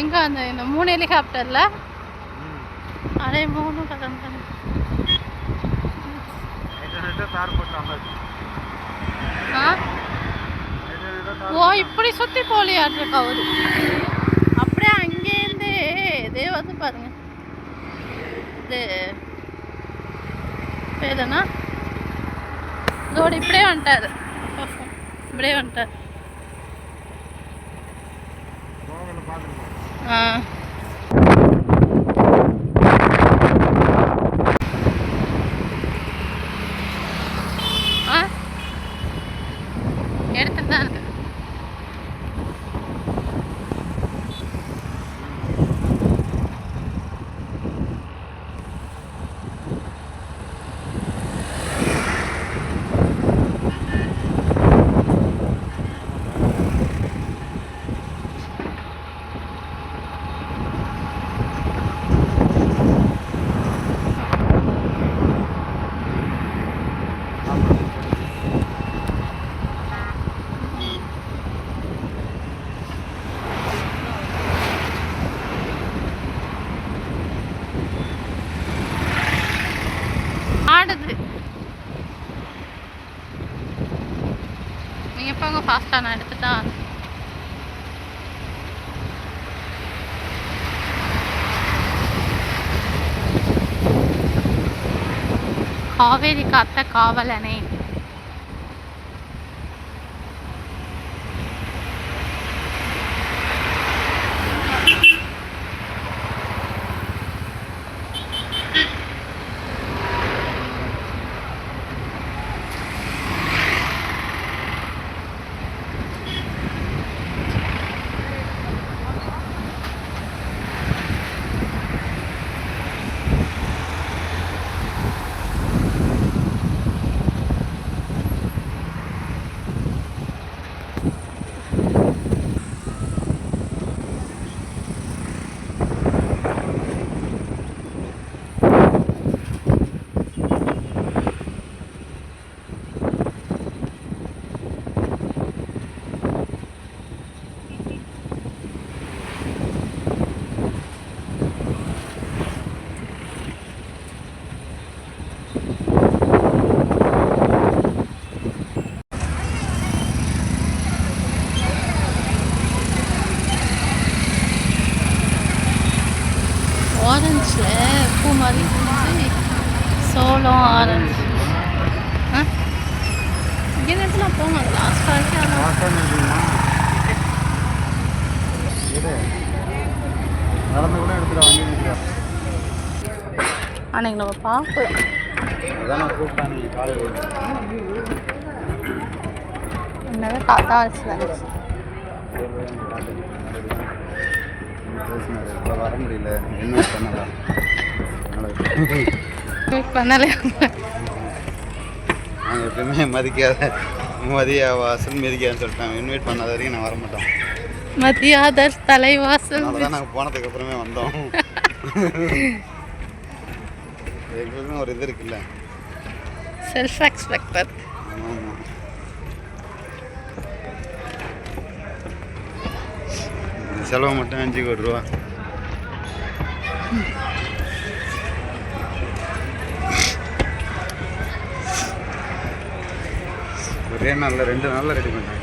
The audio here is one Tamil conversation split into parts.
எங்க அந்த இந்த மூணு ஹெலிகாப்டர்ல? அதே மூணு கதம் ஓ இப்படி சுத்தி போலியாட்டு அவரு அப்படியே அங்கேருந்து இதே வந்து பாருங்க. இது பேர் என்ன? இதோட இப்படியே வந்துட்டாரு. இப்படியே வந்துட்டார். 嗯 కావేరి కాత్త కావాలనే அன்னைக்கு நம்ம பார்க்கலாம் என்னவே காத்தா வச்சு வந்துச்சு பேசினாரு இப்போ வர முடியல என்ன பண்ணலாம் வெயிட் பண்ணல நாங்கள் எப்பயுமே மதிக்காத மதிய வாசல் மிதிக்காதுன்னு சொல்லிட்டாங்க. இன்வைட் பண்ணாத வரைக்கும் நான் வர மாட்டோம் மதியாதர் தலைவாசல் நாங்கள் போனதுக்கு அப்புறமே வந்தோம். எங்களுக்கும் ஒரு இது இருக்குல்ல. செல்ஃப் ஆமாம் செலவு மட்டும் அஞ்சு கோடி ரூபா. ஒரே நாளில் ரெண்டு நாளில் ரெடி பண்ணாங்க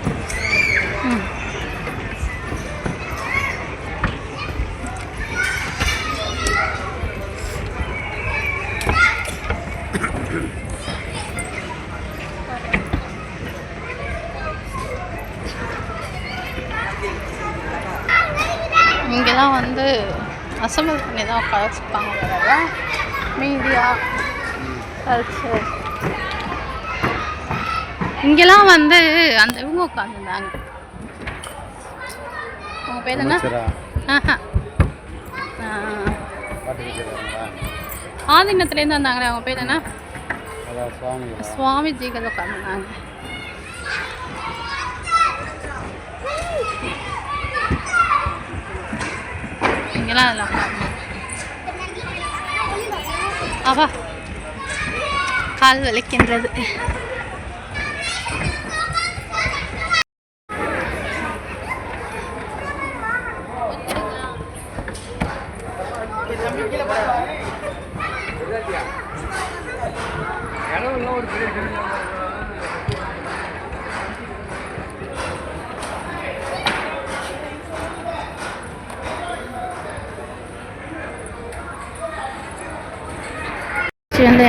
இங்கெல்லாம் வந்து அசம்பிள் பண்ணி தான் உட்கார வச்சுருப்பாங்க வேற மீடியா கல்ச்சர். இங்கெல்லாம் வந்து அந்த இவங்க உட்காந்துருந்தாங்க உங்க பேர் என்ன? ஆதீனத்துலேருந்து வந்தாங்களே அவங்க பேர் என்ன? சுவாமிஜிகள் உட்காந்துருந்தாங்க இங்கெல்லாம் அதில் அவா கால் வலிக்கின்றது. இது வந்து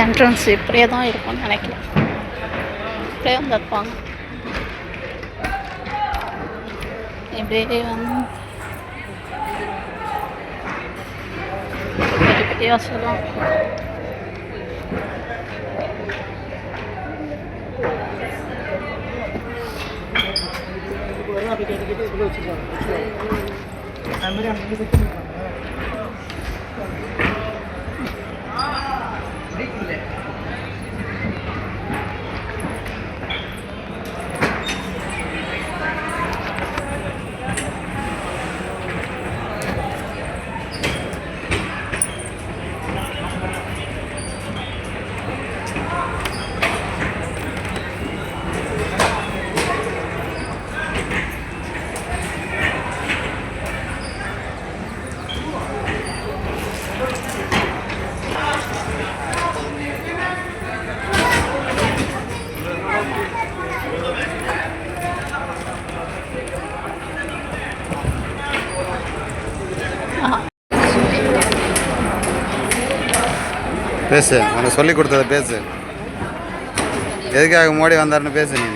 என்ட்ரன்ஸ் இப்படியே தான் இருக்கும்னு நினைக்கிறேன். இப்படியே வந்திருப்பாங்க இப்படியே வந்து பெரிய பெரிய வசலாம் பேசு உனக்கு சொல்லி கொடுத்தத பேசு. எதுக்காக மோடி வந்தாருன்னு பேசு நீ.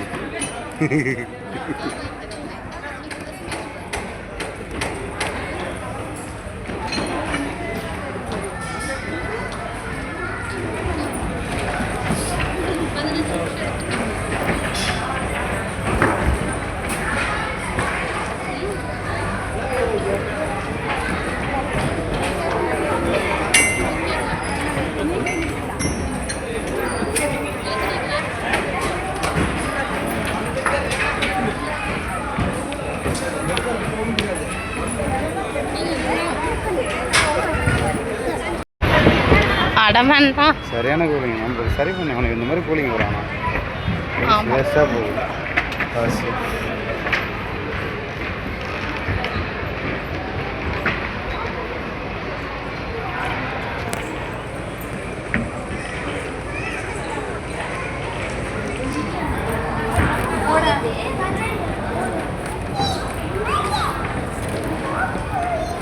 அடமன் தான் சரியான கூலிங் நம்ம சரி பண்ணி. அவனுக்கு இந்த மாதிரி கூலிங் வரானா ஆமா. வேஸ்ட்டாக போகுது. காசு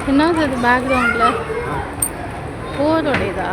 என்னது இது பேக்ரவுண்டில் போருடையதா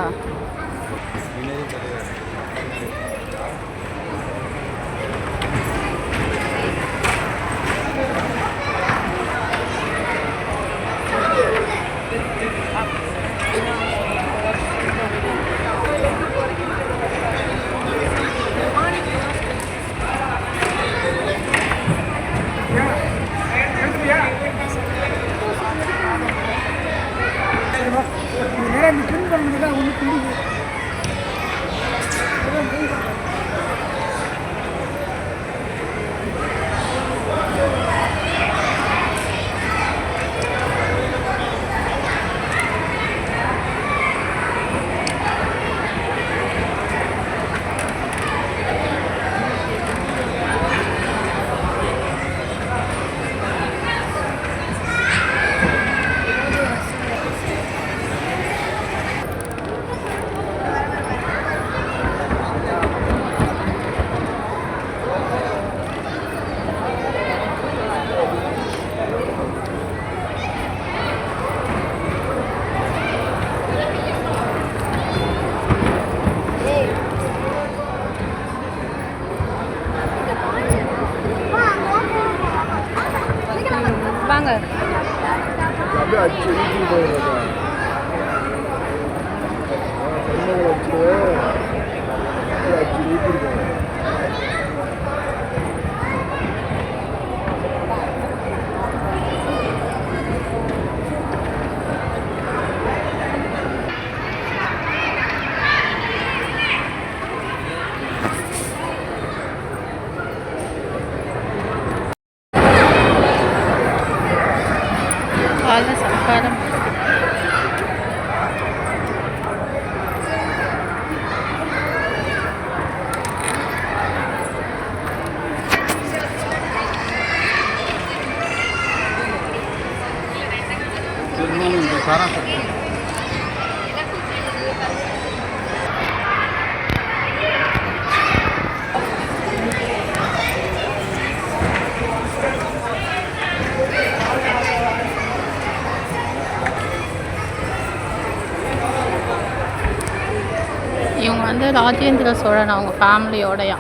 ராஜேந்திர சோழன் அவங்க ஃபேமிலியோடையா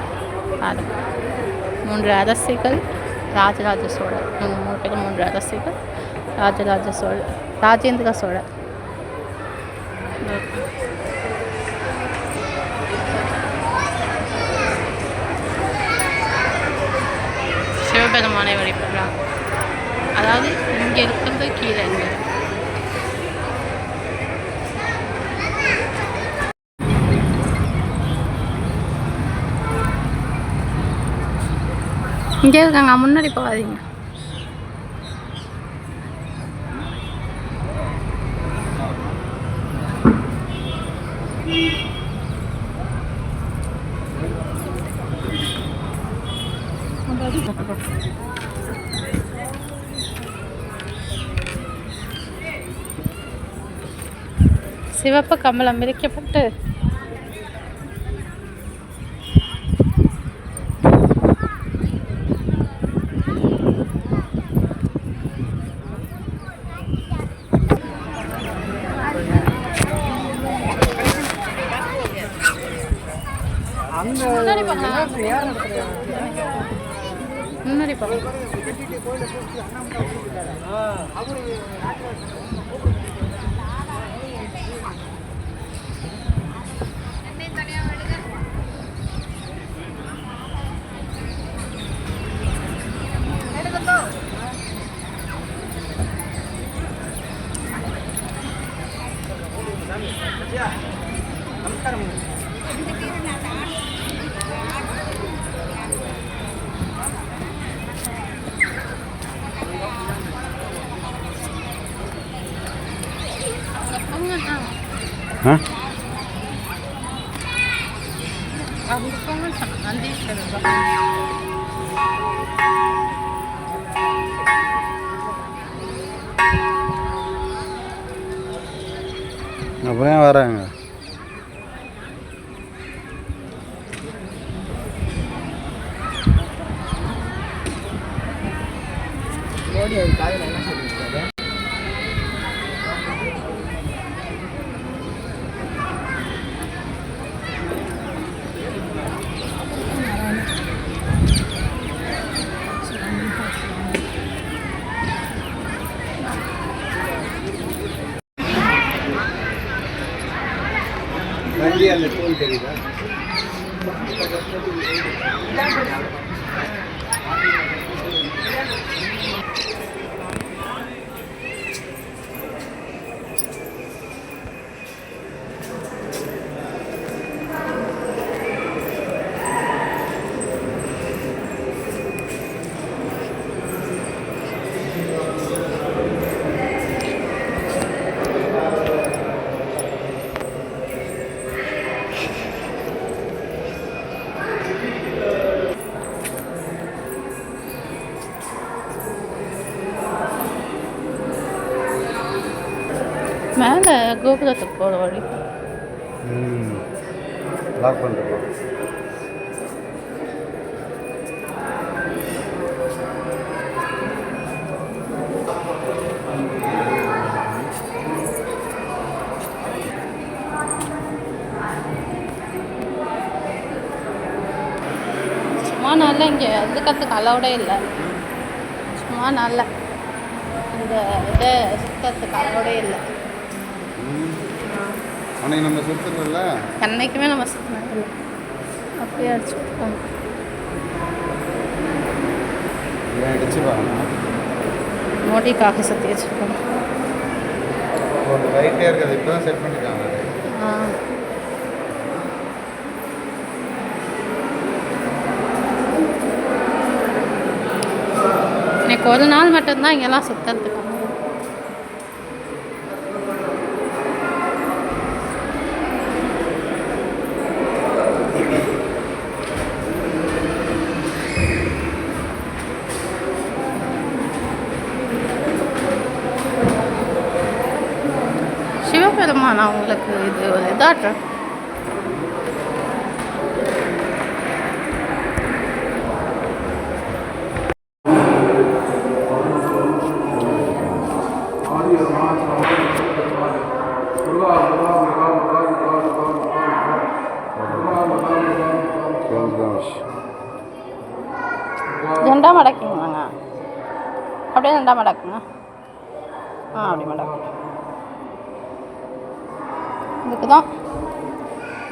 அது. மூன்று அரசிகள் ராஜராஜ சோழன். இவங்க மூணு பேரும் மூன்று அரசிகள் ராஜராஜ சோழன் ராஜேந்திர சோழன். சிவபெருமானை வழிபடுறாங்க. அதாவது இங்கே இருக்கிறது கீழே இங்கே இங்கே இருக்காங்க முன்னாடி போகாதீங்க. சிவப்பு கம்பளம் விரிக்கப்பட்டு முன்னாடி போங்க முன்னாடி போங்க ஆ ஆ அவங்க போங்க சொன்னாங்க நந்தீஸ்வரர் தான். அப்போ ஏன் வராங்க வண்டி அந்த மேலே கோபுரத்துக்கு போகிற வழி லாக் பண்ணுறோம் சும்மா நல்லா இங்கே இருக்கிறதுக்கு அலௌடே இல்லை. சும்மா நல்லா. இந்த இதை சுத்தத்துக்கு அலௌடே இல்லை. அன்னைக்கு நம்ம சுற்றுறோம்ல என்னைக்குமே நம்ம இல்லை அப்படியே அடிச்சு ஏன் அடிச்சு பாருங்க மோடிக்காக சுற்றி வச்சுருக்காங்க ஒரு ரைட்டே இருக்குது இப்போ தான் செட் பண்ணிருக்காங்க. ஆ. எனக்கு ஒரு நாள் மட்டும்தான் இங்கெல்லாம் சுத்தறதுக்கு சிவபெருமான் அவங்களுக்கு இது ஒரு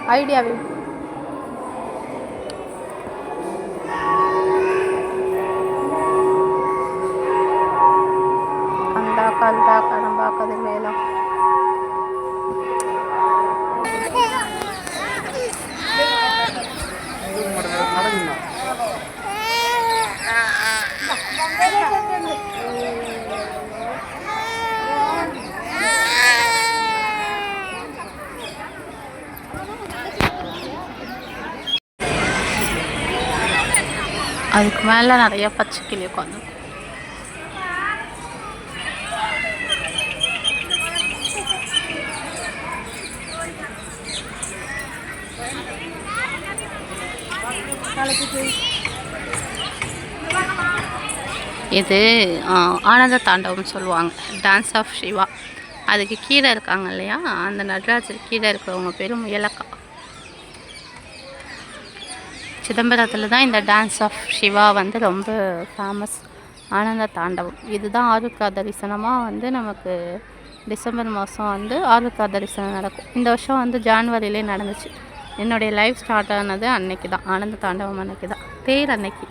ஐடியாவே அதுக்கு மேலே நிறைய பச்சை கிளி உட்காந்து. இது ஆனந்த தாண்டவம்னு சொல்லுவாங்க. டான்ஸ் ஆஃப் சிவா அதுக்கு கீழே இருக்காங்க இல்லையா? அந்த நடராஜர் கீழே இருக்கிறவங்க பேர் முயலக்கா சிதம்பரத்தில் தான் இந்த டான்ஸ் ஆஃப் சிவா வந்து ரொம்ப ஃபேமஸ் ஆனந்த தாண்டவம். இதுதான் ஆருக்கா தரிசனமாக வந்து நமக்கு டிசம்பர் மாதம் வந்து ஆருக்கா தரிசனம் நடக்கும். இந்த வருஷம் வந்து ஜான்வரியிலே நடந்துச்சு. என்னுடைய லைஃப் ஸ்டார்ட் ஆனது அன்னைக்கு தான் ஆனந்த தாண்டவம் அன்னைக்கு தான் தேர் அன்னைக்கு.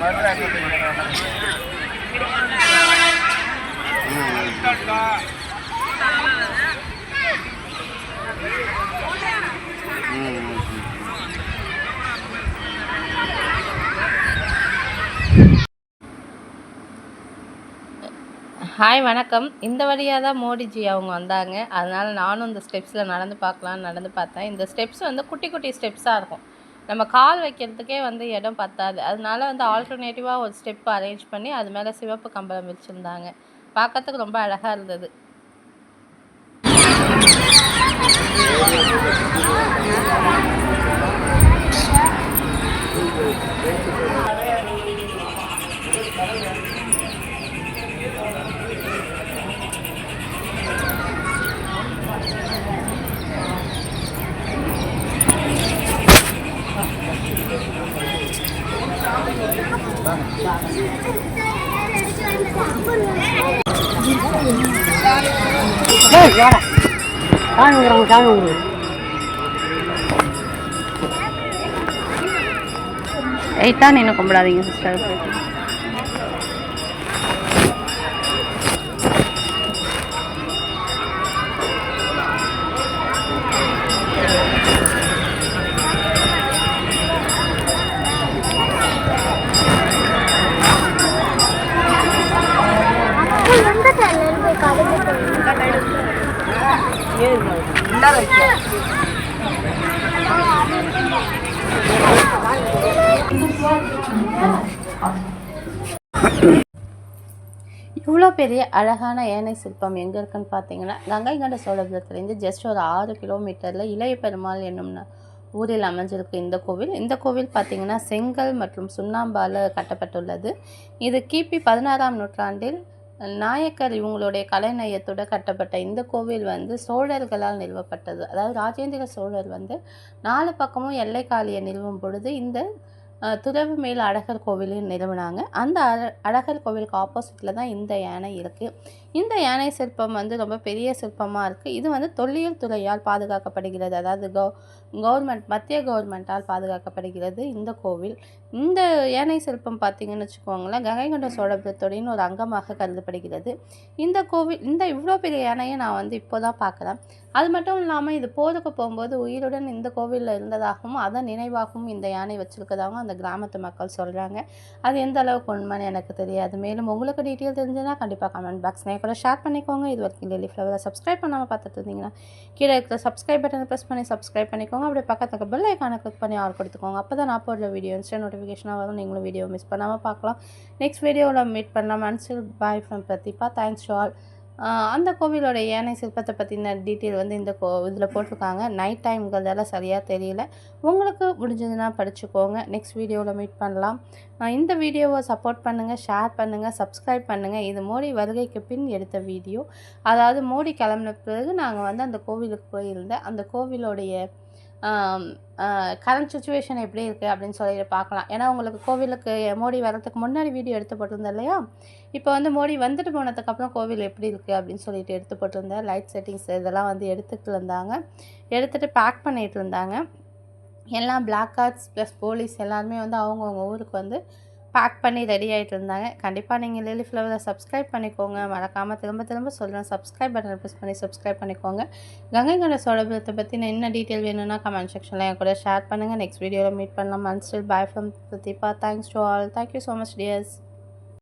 ஹாய் வணக்கம். இந்த வழியாக தான் மோடிஜி அவங்க வந்தாங்க. அதனால் நானும் இந்த ஸ்டெப்ஸில் நடந்து பார்க்கலான்னு நடந்து பார்த்தேன். இந்த ஸ்டெப்ஸ் வந்து குட்டி குட்டி ஸ்டெப்ஸாக இருக்கும். நம்ம கால் வைக்கிறதுக்கே வந்து இடம் பத்தாது. அதனால வந்து ஆல்டர்னேட்டிவாக ஒரு ஸ்டெப் அரேஞ்ச் பண்ணி அது மேலே சிவப்பு கம்பளம் வச்சுருந்தாங்க. பார்க்கறதுக்கு ரொம்ப அழகாக இருந்தது. எயிட்டாக இன்னும் கும்பிடாதீங்க சிஸ்டர் இவ்வளோ பெரிய அழகான யானை சிற்பம் எங்கே இருக்குன்னு பார்த்தீங்கன்னா கங்கை கண்ட சோழபுரத்துலேருந்து ஜஸ்ட் ஒரு ஆறு கிலோமீட்டரில் இளைய பெருமாள் என்னும் ஊரில் அமைஞ்சிருக்கு இந்த கோவில். இந்த கோவில் பார்த்தீங்கன்னா செங்கல் மற்றும் சுண்ணாம்பால் கட்டப்பட்டுள்ளது. இது கிபி பதினாறாம் நூற்றாண்டில் நாயக்கர் இவங்களுடைய கலைநயத்தோட கட்டப்பட்ட இந்த கோவில் வந்து சோழர்களால் நிறுவப்பட்டது. அதாவது ராஜேந்திர சோழர் வந்து நாலு பக்கமும் எல்லைக்காலியை நிறுவும் பொழுது இந்த துறவு மேல் அழகர் கோவிலையும் நிறுவினாங்க. அந்த அழ- அழகர் கோவிலுக்கு ஆப்போசிட்டில் தான் இந்த யானை இருக்குது இந்த யானை சிற்பம் வந்து ரொம்ப பெரிய சிற்பமாக இருக்குது இது வந்து தொல்லியல் துறையால் பாதுகாக்கப்படுகிறது. அதாவது கவ கவர்மெண்ட் மத்திய கவர்மெண்ட்டால் பாதுகாக்கப்படுகிறது இந்த கோவில். இந்த யானை சிற்பம் பார்த்திங்கன்னு வச்சுக்கோங்களேன் கங்கைகொண்ட சோழபுரத்துடையின் ஒரு அங்கமாக கருதப்படுகிறது. இந்த கோவில் இந்த இவ்வளோ பெரிய யானையை நான் வந்து இப்போ தான் பார்க்குறேன் அது மட்டும் இல்லாமல் இது போருக்கு போகும்போது உயிருடன் இந்த கோவிலில் இருந்ததாகவும் அதன் நினைவாகவும் இந்த யானை வச்சுருக்கதாகவும் அந்த கிராமத்து மக்கள் சொல்கிறாங்க அது எந்த அளவுக்கு உண்மைன்னு எனக்கு தெரியாது. மேலும் உங்களுக்கு டீட்டெயில் தெரிஞ்சுன்னா கண்டிப்பாக கமெண்ட் பாக்ஸ் என் கூட ஷேர் பண்ணிக்கோங்க. இது வரைக்கும் டெய்லி ஃப்ளவரை சப்ஸ்கிரைப் பண்ணாமல் பார்த்துட்டு இருந்தீங்கன்னா கீழே இருக்கிற சப்ஸ்கிரைப் பட்டனை ப்ரெஸ் பண்ணி சப்ஸ்கிரைப் பண்ணிக்கோங்க. அப்படியே பக்கத்துக்கு பெல் ஐக்கானை கிளிக் பண்ணி ஆள் கொடுத்துக்கோங்க. அப்போ தான் நான் போடுற வீடியோ இன்ஸ்டா நோட்டிஃபிகேஷனாக வரும். நீங்களும் வீடியோ மிஸ் பண்ணாமல் பார்க்கலாம். நெக்ஸ்ட் வீடியோவில் மீட் பண்ணலாம். Until bye from Prathiba thanks to all அந்த கோவிலோட யானை சிற்பத்தை பற்றின டீட்டெயில் வந்து இந்த கோ இதில் போட்டிருக்காங்க. நைட் டைம்ங்கிறதால சரியாக தெரியல. உங்களுக்கு முடிஞ்சதுன்னா படிச்சுக்கோங்க. நெக்ஸ்ட் வீடியோவில் மீட் பண்ணலாம். இந்த வீடியோவை சப்போர்ட் பண்ணுங்கள் ஷேர் பண்ணுங்கள் சப்ஸ்கிரைப் பண்ணுங்கள் இது மோடி வருகைக்கு பின் எடுத்த வீடியோ. அதாவது மோடி கிளம்பின பிறகு நாங்கள் வந்து அந்த கோவிலுக்கு போயிருந்தேன் அந்த கோவிலோடைய கரண்ட் சுச்சுவேஷன் எப்படி இருக்குது அப்படின்னு சொல்லிட்டு பார்க்கலாம். ஏன்னா உங்களுக்கு கோவிலுக்கு மோடி வர்றதுக்கு முன்னாடி வீடியோ எடுத்து போட்டிருந்தேன் இல்லையா? இப்போ வந்து மோடி வந்துட்டு போனதுக்கப்புறம் கோவில் எப்படி இருக்குது அப்படின்னு சொல்லிட்டு எடுத்து போட்டிருந்தேன். லைட் செட்டிங்ஸ் இதெல்லாம் வந்து எடுத்துகிட்டு இருந்தாங்க. எடுத்துகிட்டு பேக் பண்ணிகிட்டு இருந்தாங்க. எல்லாம் பிளாக் கார்ட்ஸ் ப்ளஸ் போலீஸ் எல்லாருமே வந்து அவங்கவுங்க ஊருக்கு வந்து பேக் பண்ணி ரெடி ஆகிட்டு இருந்தாங்க. கண்டிப்பாக நீங்கள் லிலி ஃப்ளவரை சப்ஸ்கிரைப் பண்ணிக்கோங்க. மறக்காமல் திரும்ப திரும்ப சொல்கிறேன் சப்ஸ்கிரைப் பட்டனை ப்ரெஸ் பண்ணி சப்ஸ்கிரைப் பண்ணிக்கோங்க. கங்கை கொண்ட சோழபுரத்தை பற்றி நான் என்ன டீட்டெயில் வேணும்னா கமெண்ட் செக்ஷனில் என் கூட ஷேர் பண்ணுங்கள் நெக்ஸ்ட் வீடியோவில் மீட் பண்ணலாம். Until bye from Prathiba thanks to all thank you so much dears